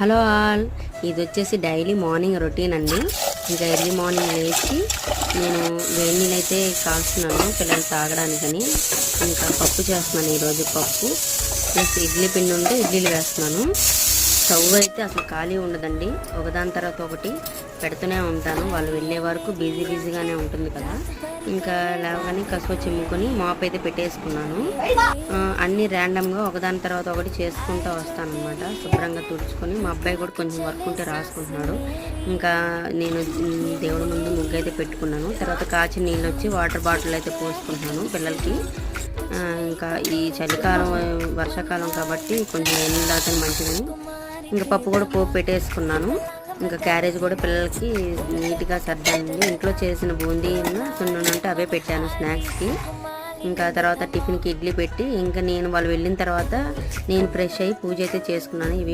Hello all. ఇది వచ్చేసి daily morning routine అండి. ఇంకా ఎర్లీ మార్నింగ్ లేచి నేను వేడి నీళ్ళు అయితే కాస్తున్నాను పిల్లలు తాగడానికని. ఇంకా పప్పు చేస్తున్నాను ఈరోజు పప్పు. ప్లస్ ఇడ్లీ పిండి ఉంటే ఇడ్లీలు వేస్తున్నాను. స్టవ్ అయితే అసలు ఖాళీ ఉండదండి. ఒకదాని తర్వాత ఒకటి పెడుతూనే ఉంటాను. వాళ్ళు వెళ్ళే వరకు బిజీ బిజీగానే ఉంటుంది కదా. ఇంకా లేవగానే కసువ చిమ్ముకొని మాప్ అయితే పెట్టేసుకున్నాను. అన్ని అన్నీ ర్యాండమ్గా ఒకదాని తర్వాత ఒకటి చేసుకుంటూ వస్తాను అనమాట శుభ్రంగా తుడుచుకొని మా అబ్బాయి కూడా కొంచెం వర్క్ ఉంటే రాసుకుంటున్నాడు. ఇంకా నేను దేవుడి ముందు ముగ్గు అయితే పెట్టుకున్నాను. తర్వాత కాచి నీళ్ళు వచ్చి వాటర్ బాటిల్ అయితే పోసుకుంటున్నాను పిల్లలకి. ఇంకా ఈ చలికాలం వర్షాకాలం కాబట్టి కొంచెం నీళ్ళు తాగితే మంచిదని ఇంకా పప్పు కూడా పోపు పెట్టేసుకున్నాను. ఇంకా క్యారేజ్ కూడా పిల్లలకి నీట్గా సర్దానండి ఇంట్లో చేసిన బూందీ సున్నుండి ఉంటే అవే పెట్టాను స్నాక్స్కి. ఇంకా తర్వాత టిఫిన్కి ఇడ్లీ పెట్టి ఇంకా నేను వాళ్ళు వెళ్ళిన తర్వాత నేను ఫ్రెష్ అయ్యి పూజ అయితే చేసుకున్నాను. ఇవి